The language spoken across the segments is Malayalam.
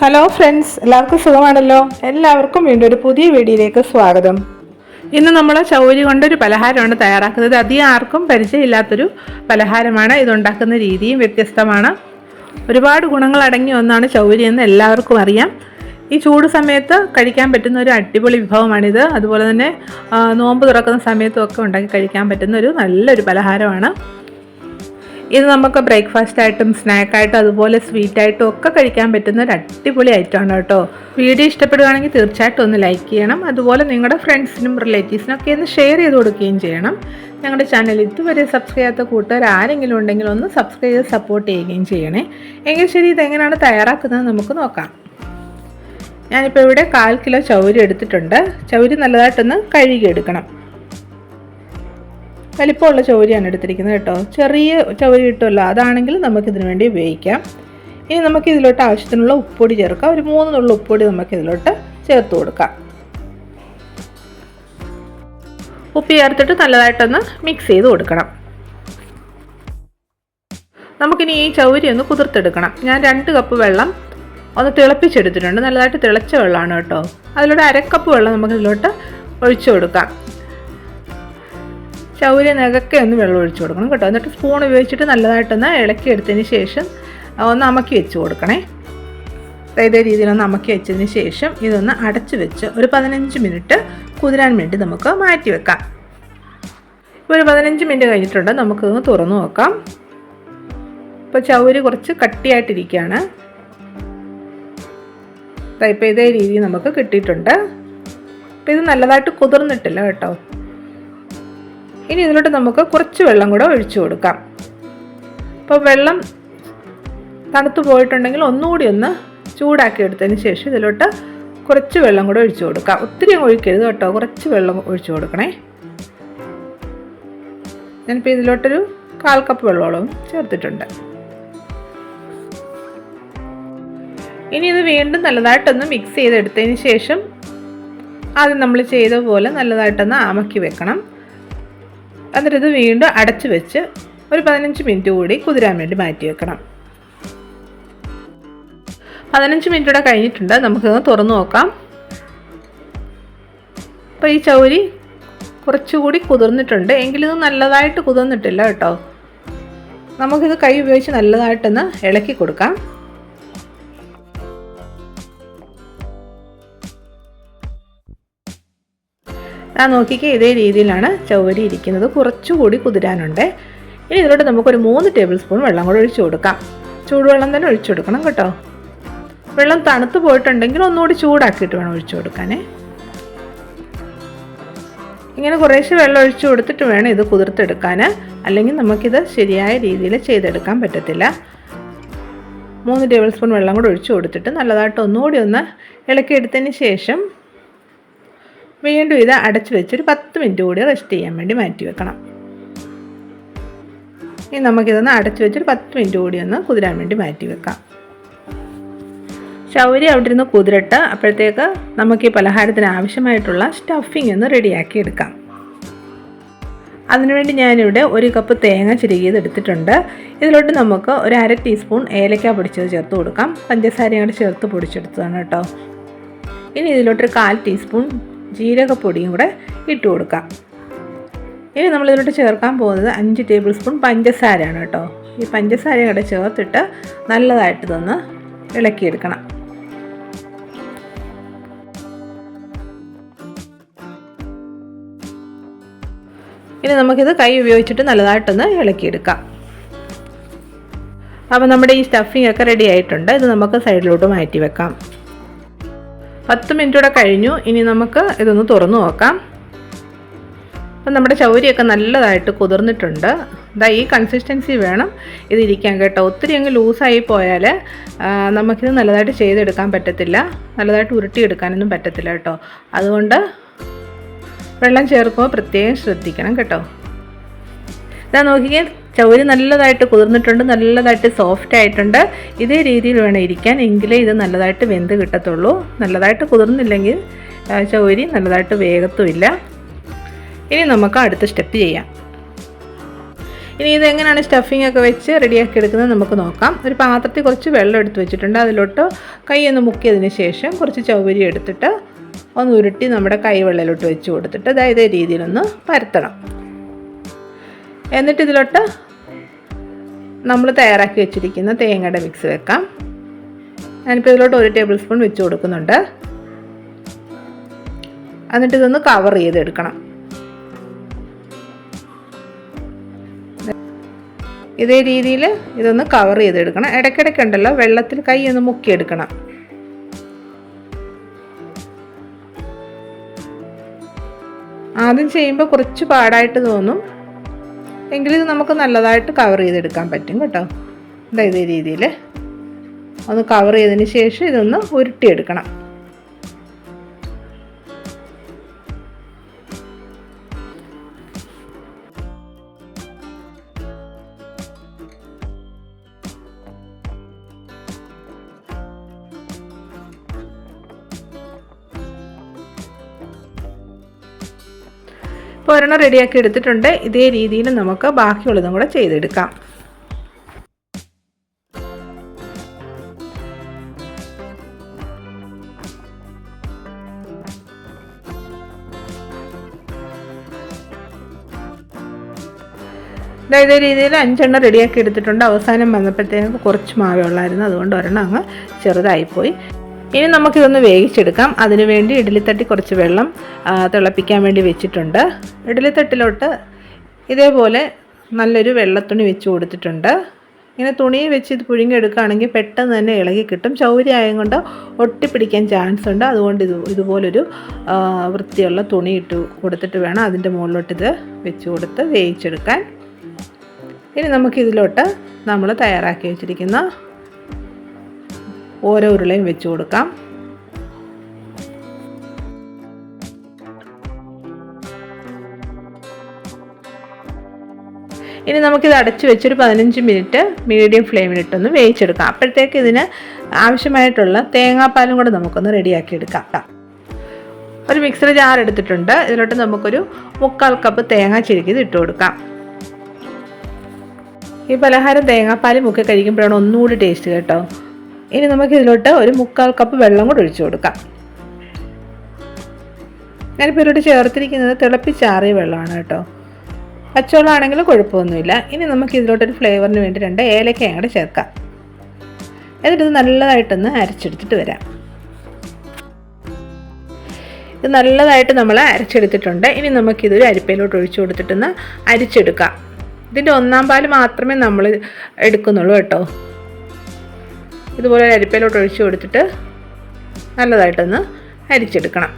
ഹലോ ഫ്രണ്ട്സ് എല്ലാവർക്കും സുഖമാണല്ലോ? എല്ലാവർക്കും വീണ്ടും ഒരു പുതിയ വീഡിയോയിലേക്ക് സ്വാഗതം. ഇന്ന് നമ്മൾ ചൗരി കൊണ്ടൊരു പലഹാരമാണ് തയ്യാറാക്കുന്നത്. അധികം ആർക്കും പരിചയമില്ലാത്തൊരു പലഹാരമാണ്. ഇതുണ്ടാക്കുന്ന രീതിയും വ്യത്യസ്തമാണ്. ഒരുപാട് ഗുണങ്ങൾ അടങ്ങിയ ഒന്നാണ് ചൗരി എന്ന് എല്ലാവർക്കും അറിയാം. ഈ ചൂട് സമയത്ത് കഴിക്കാൻ പറ്റുന്ന ഒരു അടിപൊളി വിഭവമാണിത്. അതുപോലെ തന്നെ നോമ്പ് തുറക്കുന്ന സമയത്തും ഒക്കെ ഉണ്ടാക്കി കഴിക്കാൻ പറ്റുന്ന ഒരു നല്ലൊരു പലഹാരമാണ്. ഇത് നമുക്ക് ബ്രേക്ക്ഫാസ്റ്റ് ആയിട്ടും സ്നാക്കായിട്ടും അതുപോലെ സ്വീറ്റ് ആയിട്ടും ഒക്കെ കഴിക്കാൻ പറ്റുന്ന ഒരു അടിപൊളി ഐറ്റമാണ് കേട്ടോ. വീഡിയോ ഇഷ്ടപ്പെടുകയാണെങ്കിൽ തീർച്ചയായിട്ടും ഒന്ന് ലൈക്ക് ചെയ്യണം. അതുപോലെ നിങ്ങളുടെ ഫ്രണ്ട്സിനും റിലേറ്റീവ്സിനും ഒക്കെ ഒന്ന് ഷെയർ ചെയ്ത് കൊടുക്കുകയും ചെയ്യണം. ഞങ്ങളുടെ ചാനൽ ഇതുവരെ സബ്സ്ക്രൈബ് ചെയ്യാത്ത കൂട്ടുകാർ ആരെങ്കിലും ഉണ്ടെങ്കിൽ ഒന്ന് സബ്സ്ക്രൈബ് ചെയ്ത് സപ്പോർട്ട് ചെയ്യുകയും ചെയ്യണേ. എങ്കിൽ ശരി ഇതെങ്ങനെയാണ് തയ്യാറാക്കുന്നത് നമുക്ക് നോക്കാം. ഞാനിപ്പോൾ ഇവിടെ കാൽ കിലോ ചൗരി എടുത്തിട്ടുണ്ട്. ചൗരി നല്ലതായിട്ടൊന്ന് കഴുകിയെടുക്കണം. വലിപ്പമുള്ള ചൗരിയാണ് എടുത്തിരിക്കുന്നത് കേട്ടോ. ചെറിയ ചൗരി കിട്ടുമല്ലോ അതാണെങ്കിൽ നമുക്കിതിന് വേണ്ടി ഉപയോഗിക്കാം. ഇനി നമുക്ക് ഇതിലോട്ട് ആവശ്യത്തിനുള്ള ഉപ്പൊടി ചേർക്കാം. ഒരു മൂന്ന് നുള്ള ഉപ്പൊടി നമുക്ക് ഇതിലോട്ട് ചേർത്ത് കൊടുക്കാം. ഉപ്പ് ചേർത്തിട്ട് നല്ലതായിട്ടൊന്ന് മിക്സ് ചെയ്ത് കൊടുക്കണം. നമുക്കിനി ഈ ചൗരി ഒന്ന് കുതിർത്തെടുക്കണം. ഞാൻ രണ്ട് കപ്പ് വെള്ളം ഒന്ന് തിളപ്പിച്ചെടുത്തിട്ടുണ്ട്. നല്ലതായിട്ട് തിളച്ച വെള്ളമാണ് കേട്ടോ. അതിലൂടെ അരക്കപ്പ് വെള്ളം നമുക്ക് ഇതിലോട്ട് ഒഴിച്ചു കൊടുക്കാം. ചൗരി നികക്കെ ഒന്ന് വെള്ളം ഒഴിച്ചു കൊടുക്കണം കേട്ടോ. എന്നിട്ട് സ്പൂൺ ഉപയോഗിച്ചിട്ട് നല്ലതായിട്ടൊന്ന് ഇളക്കി എടുത്തതിന് ശേഷം ഒന്ന് അമക്കി വെച്ച് കൊടുക്കണേ. അതായത് ഇതേ രീതിയിലൊന്ന് അമക്കി വെച്ചതിന് ശേഷം ഇതൊന്ന് അടച്ചു വെച്ച് ഒരു പതിനഞ്ച് മിനിറ്റ് കുതിരാൻ വേണ്ടി നമുക്ക് മാറ്റി വെക്കാം. ഒരു പതിനഞ്ച് മിനിറ്റ് കഴിഞ്ഞിട്ടുണ്ട്. നമുക്കിതൊന്ന് തുറന്നു നോക്കാം. ഇപ്പോൾ ചൗരി കുറച്ച് കട്ടിയായിട്ടിരിക്കുകയാണ്. ഇപ്പോൾ ഇതേ രീതിയിൽ നമുക്ക് കിട്ടിയിട്ടുണ്ട്. അപ്പോൾ ഇത് നല്ലതായിട്ട് കുതിർന്നിട്ടില്ല കേട്ടോ. ഇനി ഇതിലോട്ട് നമുക്ക് കുറച്ച് വെള്ളം കൂടെ ഒഴിച്ചു കൊടുക്കാം. അപ്പോൾ വെള്ളം തണുത്തു പോയിട്ടുണ്ടെങ്കിൽ ഒന്നുകൂടി ഒന്ന് ചൂടാക്കി എടുത്തതിന് ശേഷം ഇതിലോട്ട് കുറച്ച് വെള്ളം കൂടെ ഒഴിച്ചു കൊടുക്കാം. ഒത്തിരി ഒഴിക്കരുത് കേട്ടോ. കുറച്ച് വെള്ളം ഒഴിച്ചു കൊടുക്കണേ. ഞാനിപ്പോൾ ഇതിലോട്ടൊരു കാൽ കപ്പ് വെള്ളമോളം ചേർത്തിട്ടുണ്ട്. ഇനി ഇത് വീണ്ടും നല്ലതായിട്ടൊന്ന് മിക്സ് ചെയ്തെടുത്തതിന് ശേഷം ആദ്യം നമ്മൾ ചെയ്ത പോലെ നല്ലതായിട്ടൊന്ന് ആമക്കി വെക്കണം. എന്നിട്ട് ഇത് വീണ്ടും അടച്ചു വെച്ച് ഒരു പതിനഞ്ച് മിനിറ്റ് കൂടി കുതിരാൻ വേണ്ടി മാറ്റി വെക്കണം. പതിനഞ്ച് മിനിറ്റ് കൂടെ കഴിഞ്ഞിട്ടുണ്ട്. നമുക്ക് തുറന്നു നോക്കാം. അപ്പോൾ ഈ ചൗരി കുറച്ചുകൂടി കുതിർന്നിട്ടുണ്ട്. എങ്കിലും നല്ലതായിട്ട് കുതിർന്നിട്ടില്ല കേട്ടോ. നമുക്കിത് കൈ ഉപയോഗിച്ച് നല്ലതായിട്ടൊന്ന് ഇളക്കി കൊടുക്കാം. ഞാൻ നോക്കിക്കേ ഇതേ രീതിയിലാണ് ചവരി ഇരിക്കുന്നത്. കുറച്ചുകൂടി കുതിരാനുണ്ട്. ഇനി ഇതിലോട്ട് നമുക്കൊരു മൂന്ന് ടേബിൾ സ്പൂൺ വെള്ളം കൂടെ ഒഴിച്ചു കൊടുക്കാം. ചൂടുവെള്ളം തന്നെ ഒഴിച്ചു കൊടുക്കണം കേട്ടോ. വെള്ളം തണുത്ത് പോയിട്ടുണ്ടെങ്കിൽ ഒന്നുകൂടി ചൂടാക്കിയിട്ട് വേണം ഒഴിച്ചു കൊടുക്കാനേ. ഇങ്ങനെ കുറേശ്ശെ വെള്ളം ഒഴിച്ചു കൊടുത്തിട്ട് വേണം ഇത് കുതിർത്തെടുക്കാൻ അല്ലെങ്കിൽ നമുക്കിത് ശരിയായ രീതിയിൽ ചെയ്തെടുക്കാൻ പറ്റത്തില്ല. മൂന്ന് ടേബിൾ സ്പൂൺ വെള്ളം കൂടെ ഒഴിച്ചു കൊടുത്തിട്ട് നല്ലതായിട്ട് ഒന്നുകൂടി ഒന്ന് ഇളക്കിയെടുത്തതിന് ശേഷം വീണ്ടും ഇത് അടച്ചു വെച്ചൊരു പത്ത് മിനിറ്റ് കൂടി റെസ്റ്റ് ചെയ്യാൻ വേണ്ടി മാറ്റി വെക്കണം. ഇനി നമുക്കിതൊന്ന് അടച്ചു വെച്ചൊരു പത്ത് മിനിറ്റ് കൂടി ഒന്ന് കുതിരാൻ വേണ്ടി മാറ്റി വെക്കാം. ശൗരി അവിടെ ഇരുന്ന് കുതിരട്ട് അപ്പോഴത്തേക്ക് നമുക്ക് ഈ പലഹാരത്തിന് ആവശ്യമായിട്ടുള്ള സ്റ്റഫിംഗ് ഒന്ന് റെഡിയാക്കി എടുക്കാം. അതിനുവേണ്ടി ഞാനിവിടെ ഒരു കപ്പ് തേങ്ങ ചിരുകിയത് എടുത്തിട്ടുണ്ട്. ഇതിലോട്ട് നമുക്ക് ഒരു അര ടീസ്പൂൺ ഏലക്ക പൊടിച്ചത് ചേർത്ത് കൊടുക്കാം. പഞ്ചസാരയും കൂടെ ചേർത്ത് പൊടിച്ചെടുത്തതാണ് കേട്ടോ. ഇനി ഇതിലോട്ടൊരു കാൽ ടീസ്പൂൺ ജീരകപ്പൊടിയും കൂടെ ഇട്ട് കൊടുക്കാം. ഇനി നമ്മളിതിലോട്ട് ചേർക്കാൻ പോകുന്നത് അഞ്ച് ടേബിൾ സ്പൂൺ പഞ്ചസാരയാണ് കേട്ടോ. ഈ പഞ്ചസാര കൂടെ ചേർത്തിട്ട് നല്ലതായിട്ട് ഇതൊന്ന് ഇളക്കിയെടുക്കണം. ഇനി നമുക്കിത് കൈ ഉപയോഗിച്ചിട്ട് നല്ലതായിട്ടൊന്ന് ഇളക്കിയെടുക്കാം. അപ്പോൾ നമ്മുടെ ഈ സ്റ്റഫിംഗ് ഒക്കെ റെഡി ആയിട്ടുണ്ട്. ഇത് നമുക്ക് സൈഡിലോട്ട് മാറ്റി വെക്കാം. പത്ത് മിനിറ്റ് കൂടെ കഴിഞ്ഞു. ഇനി നമുക്ക് ഇതൊന്ന് തുറന്നു നോക്കാം. അപ്പം നമ്മുടെ ചൗരിയൊക്കെ നല്ലതായിട്ട് കുതിർന്നിട്ടുണ്ട്. ഇതാ ഈ കൺസിസ്റ്റൻസി വേണം. ഇതിരിക്കാൻ കേട്ടോ. ഒത്തിരി അങ്ങ് ലൂസായി പോയാൽ നമുക്കിത് നല്ലതായിട്ട് ചെയ്തെടുക്കാൻ പറ്റത്തില്ല. നല്ലതായിട്ട് ഉരുട്ടിയെടുക്കാനൊന്നും പറ്റത്തില്ല കേട്ടോ. അതുകൊണ്ട് വെള്ളം ചേർക്കുമ്പോൾ പ്രത്യേകം ശ്രദ്ധിക്കണം കേട്ടോ. ഇതാ നോക്കിക്കേ ചൗരി നല്ലതായിട്ട് കുതിർന്നിട്ടുണ്ട് നല്ലതായിട്ട് സോഫ്റ്റ് ആയിട്ടുണ്ട്. ഇതേ രീതിയിൽ വേണം ഇരിക്കാൻ. എങ്കിലേ ഇത് നല്ലതായിട്ട് വെന്ത് കിട്ടത്തുള്ളൂ. നല്ലതായിട്ട് കുതിർന്നില്ലെങ്കിൽ ചൗരി നല്ലതായിട്ട് വേഗത്തുമില്ല ഇനി നമുക്ക് അടുത്ത സ്റ്റെപ്പ് ചെയ്യാം. ഇനി ഇത് എങ്ങനെയാണ് സ്റ്റഫിംഗ് ഒക്കെ വെച്ച് റെഡിയാക്കി എടുക്കുന്നത് നമുക്ക് നോക്കാം. ഒരു പാത്രത്തിൽ കുറച്ച് വെള്ളം എടുത്ത് വെച്ചിട്ടുണ്ട്. അതിലോട്ട് കൈ ഒന്ന് മുക്കിയതിന് ശേഷം കുറച്ച് ചൗരി എടുത്തിട്ട് ഒന്ന് ഉരുട്ടി നമ്മുടെ കൈവെള്ളയിലോട്ട് വെച്ച് കൊടുത്തിട്ട് അതായത് രീതിയിലൊന്ന് പരത്തണം. എന്നിട്ട് ഇതിലോട്ട് നമ്മൾ തയ്യാറാക്കി വെച്ചിരിക്കുന്ന തേങ്ങയുടെ മിക്സ് വെക്കാം. ഞാനിപ്പോൾ ഇതിലോട്ട് ഒരു ടേബിൾ സ്പൂൺ വെച്ച് കൊടുക്കുന്നുണ്ട്. എന്നിട്ട് ഇതൊന്ന് കവർ ചെയ്തെടുക്കണം. ഇതേ രീതിയിൽ ഇതൊന്ന് കവർ ചെയ്തെടുക്കണം. ഇടയ്ക്കിടയ്ക്ക് ഉണ്ടല്ലോ വെള്ളത്തിൽ കൈ ഒന്ന് മുക്കിയെടുക്കണം. ആദ്യം ചെയ്യുമ്പോൾ കുറച്ച് പാടായിട്ട് തോന്നും. എങ്കിലും ഇത് നമുക്ക് നല്ലതായിട്ട് കവർ ചെയ്തെടുക്കാൻ പറ്റും കേട്ടോ. ഇതാ ഇതേ രീതിയിൽ. ഒന്ന് കവർ ചെയ്തതിന് ശേഷം ഇതൊന്ന് ഉരുട്ടിയെടുക്കണം. ഇപ്പോൾ ഒരെണ്ണം റെഡിയാക്കി എടുത്തിട്ടുണ്ട്. ഇതേ രീതിയിൽ നമുക്ക് ബാക്കിയുള്ളതും കൂടെ ചെയ്തെടുക്കാം. ഇതേ രീതിയിൽ അഞ്ചെണ്ണം റെഡിയാക്കി എടുത്തിട്ടുണ്ട്. അവസാനം വന്നപ്പോഴത്തേക്ക് കുറച്ച് മാവേ ഉള്ളായിരുന്നു. അതുകൊണ്ട് ഒരെണ്ണം അങ്ങ് ചെറുതായിപ്പോയി. ഇനി നമുക്കിതൊന്ന് വേവിച്ചെടുക്കാം. അതിനുവേണ്ടി ഇഡ്ഡലിത്തട്ടി കുറച്ച് വെള്ളം തിളപ്പിക്കാൻ വേണ്ടി വെച്ചിട്ടുണ്ട്. ഇഡ്ഡലിത്തട്ടിലോട്ട് ഇതേപോലെ നല്ലൊരു വെള്ളത്തുണി വെച്ച് കൊടുത്തിട്ടുണ്ട്. ഇങ്ങനെ തുണി വെച്ച് ഇത് പുഴുങ്ങിയെടുക്കുകയാണെങ്കിൽ പെട്ടെന്ന് തന്നെ ഇളകി കിട്ടും. ചൗരി ആയത് കൊണ്ട് ഒട്ടിപ്പിടിക്കാൻ ചാൻസ് ഉണ്ട്. അതുകൊണ്ട് ഇത് ഇതുപോലൊരു വൃത്തിയുള്ള തുണി ഇട്ട് കൊടുത്തിട്ട് വേണം അതിന്റെ മുകളിലോട്ട് ഇത് വെച്ച് കൊടുത്ത് വേവിച്ചെടുക്കാൻ. ഇനി നമുക്കിതിലോട്ട് നമ്മൾ തയ്യാറാക്കി വെച്ചിരിക്കുന്ന ഓരോ ഉരുളയും വെച്ച് കൊടുക്കാം. ഇനി നമുക്കിത് അടച്ചു വെച്ചൊരു പതിനഞ്ച് മിനിറ്റ് മീഡിയം ഫ്ലെയിമിലിട്ടൊന്ന് വേവിച്ചെടുക്കാം. അപ്പോഴത്തേക്ക് ഇതിന് ആവശ്യമായിട്ടുള്ള തേങ്ങാപ്പാലും കൂടെ നമുക്കൊന്ന് റെഡിയാക്കി എടുക്കാം ഒരു മിക്സർ ജാർ എടുത്തിട്ടുണ്ട്. ഇതിലോട്ട് നമുക്കൊരു മുക്കാൽ കപ്പ് തേങ്ങ ചിരുക്കിയത് ഇട്ട് കൊടുക്കാം. ഈ പലഹാരം തേങ്ങാപ്പാൽ മുക്കി കഴിക്കുമ്പോഴാണ് ഒന്നുകൂടി ടേസ്റ്റ് കേട്ടോ. ഇനി നമുക്ക് ഇതിലോട്ട് ഒരു മുക്കാൽ കപ്പ് വെള്ളം കൂടെ ഒഴിച്ചു കൊടുക്കാം. ഞാനിപ്പോൾ ഇതിലോട്ട് ചേർത്തിരിക്കുന്നത് തിളപ്പിച്ചാറിയ വെള്ളമാണ് കേട്ടോ. പച്ചവെള്ളമാണെങ്കിലും കുഴപ്പമൊന്നുമില്ല. ഇനി നമുക്ക് ഇതിലോട്ടൊരു ഫ്ലേവറിന് വേണ്ടി രണ്ട് ഏലക്ക അങ്ങോട്ട് ചേർക്കാം. എന്നിട്ട് ഇത് നല്ലതായിട്ടൊന്ന് അരച്ചെടുത്തിട്ട് വരാം. ഇത് നല്ലതായിട്ട് നമ്മൾ അരച്ചെടുത്തിട്ടുണ്ട്. ഇനി നമുക്കിതൊരു അരിപ്പയിലോട്ട് ഒഴിച്ചു കൊടുത്തിട്ടൊന്ന് അരിച്ചെടുക്കാം. ഇതിന്റെ ഒന്നാം പാൽ മാത്രമേ നമ്മൾ എടുക്കുന്നുള്ളൂ കേട്ടോ. ഇതുപോലെ അരിപ്പയിലോട്ട് ഒഴിച്ചു കൊടുത്തിട്ട് നല്ലതായിട്ടൊന്ന് അരിച്ചെടുക്കണം.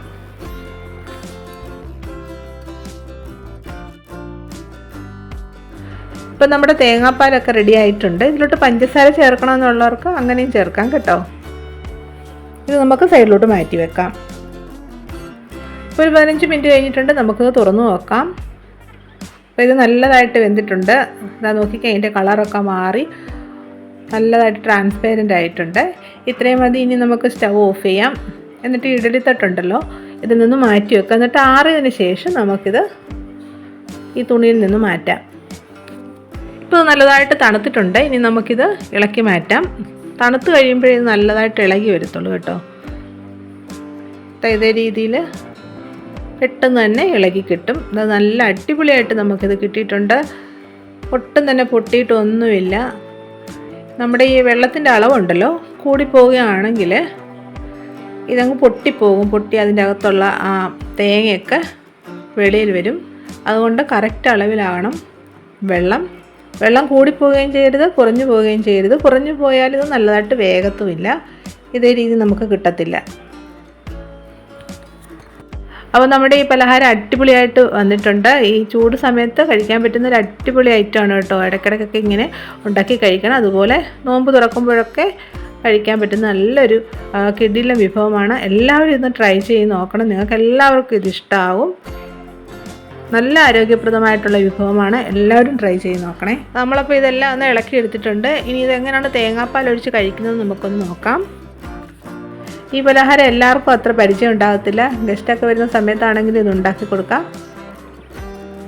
ഇപ്പം നമ്മുടെ തേങ്ങാപ്പാലൊക്കെ റെഡി ആയിട്ടുണ്ട്. ഇതിലോട്ട് പഞ്ചസാര ചേർക്കണമെന്നുള്ളവർക്ക് അങ്ങനെയും ചേർക്കാം കേട്ടോ. ഇത് നമുക്ക് സൈഡിലോട്ട് മാറ്റി വെക്കാം. ഇപ്പോൾ ഒരു പതിനഞ്ച് മിനിറ്റ് കഴിഞ്ഞിട്ടുണ്ട്. നമുക്ക് തുറന്നു നോക്കാം. അപ്പോൾ ഇത് നല്ലതായിട്ട് വെന്തിട്ടുണ്ട്. ഇതാ നോക്കിക്കഴിഞ്ഞാൽ അതിന്റെ കളറൊക്കെ മാറി. നല്ലതായിട്ട് ട്രാൻസ്പെയറന്റ് ആയിട്ടുണ്ട്. ഇത്രയും മതി ഇനി നമുക്ക് സ്റ്റവ് ഓഫ് ചെയ്യാം. എന്നിട്ട് ഇഡലി തട്ടുണ്ടല്ലോ. ഇതിൽ നിന്ന് മാറ്റി വെക്കാം. എന്നിട്ട് ആറിയതിന് ശേഷം നമുക്കിത് ഈ തുണിയിൽ നിന്ന് മാറ്റാം. ഇപ്പോൾ നല്ലതായിട്ട് തണുത്തിട്ടുണ്ട്. ഇനി നമുക്കിത് ഇളക്കി മാറ്റാം. തണുത്ത് കഴിയുമ്പോഴേ നല്ലതായിട്ട് ഇളകി വരത്തുള്ളൂ കേട്ടോ. ഇതേ രീതിയിൽ പെട്ടെന്ന് തന്നെ ഇളകി കിട്ടും. അത് നല്ല അടിപൊളിയായിട്ട് നമുക്കിത് കിട്ടിയിട്ടുണ്ട്. ഒട്ടും തന്നെ പൊട്ടിയിട്ടൊന്നുമില്ല. നമ്മുടെ ഈ വെള്ളത്തിന്റെ അളവുണ്ടല്ലോ. കൂടിപ്പോവുകയാണെങ്കിൽ ഇതങ്ങ് പൊട്ടിപ്പോകും. പൊട്ടി അതിന്റെ അകത്തുള്ള ആ തേങ്ങയൊക്കെ വെളിയിൽ വരും. അതുകൊണ്ട് കറക്റ്റ് അളവിലാവണം വെള്ളം. വെള്ളം കൂടിപ്പോവുകയും ചെയ്യരുത് കുറഞ്ഞു പോവുകയും ചെയ്യരുത്. കുറഞ്ഞു പോയാൽ നല്ലതായിട്ട് വേഗത്തുമില്ല. ഇതേ രീതി നമുക്ക് കിട്ടത്തില്ല. അപ്പോൾ നമ്മുടെ ഈ പലഹാരം അടിപൊളിയായിട്ട് വന്നിട്ടുണ്ട്. ഈ ചൂട് സമയത്ത് കഴിക്കാൻ പറ്റുന്ന ഒരു അടിപൊളി ഐറ്റമാണ് കേട്ടോ. ഇടയ്ക്കിടയ്ക്കൊക്കെ ഇങ്ങനെ ഉണ്ടാക്കി കഴിക്കണം. അതുപോലെ നോമ്പ് തുറക്കുമ്പോഴൊക്കെ കഴിക്കാൻ പറ്റുന്ന നല്ലൊരു കിഡിലെ വിഭവമാണ്. എല്ലാവരും ഇന്ന് ട്രൈ ചെയ്ത് നോക്കണം. നിങ്ങൾക്ക് എല്ലാവർക്കും ഇത് നല്ല ആരോഗ്യപ്രദമായിട്ടുള്ള വിഭവമാണ്. എല്ലാവരും ട്രൈ ചെയ്ത് നോക്കണേ. നമ്മളപ്പോൾ ഇതെല്ലാം ഒന്ന് ഇളക്കി എടുത്തിട്ടുണ്ട്. ഇനി ഇതെങ്ങനെയാണ് തേങ്ങാപ്പാൽ ഒഴിച്ച് കഴിക്കുന്നത് നമുക്കൊന്ന് നോക്കാം. ഈ പലഹാരം എല്ലാവർക്കും അത്ര പരിചയം ഉണ്ടാകത്തില്ല. ഗസ്റ്റൊക്കെ വരുന്ന സമയത്താണെങ്കിൽ ഇത് ഉണ്ടാക്കി കൊടുക്കാം.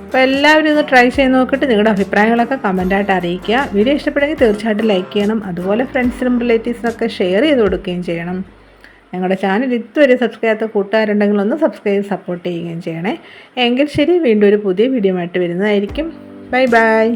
അപ്പോൾ എല്ലാവരും ഇത് ട്രൈ ചെയ്ത് നോക്കിയിട്ട് നിങ്ങളുടെ അഭിപ്രായങ്ങളൊക്കെ കമന്റായിട്ട് അറിയിക്കുക. വീഡിയോ ഇഷ്ടപ്പെടുമെങ്കിൽ തീർച്ചയായിട്ടും ലൈക്ക് ചെയ്യണം. അതുപോലെ ഫ്രണ്ട്സിനും റിലേറ്റീവ്സിനൊക്കെ ഷെയർ ചെയ്ത് കൊടുക്കുകയും ചെയ്യണം. ഞങ്ങളുടെ ചാനൽ ഇതുവരെ സബ്സ്ക്രൈബ് ചെയ്യാത്ത കൂട്ടുകാരുണ്ടെങ്കിൽ ഒന്ന് സബ്സ്ക്രൈബ് സപ്പോർട്ട് ചെയ്യുകയും ചെയ്യണേ. എങ്കിൽ ശരി വീണ്ടും ഒരു പുതിയ വീഡിയോ ആയിട്ട് വരുന്നതായിരിക്കും. Bye bye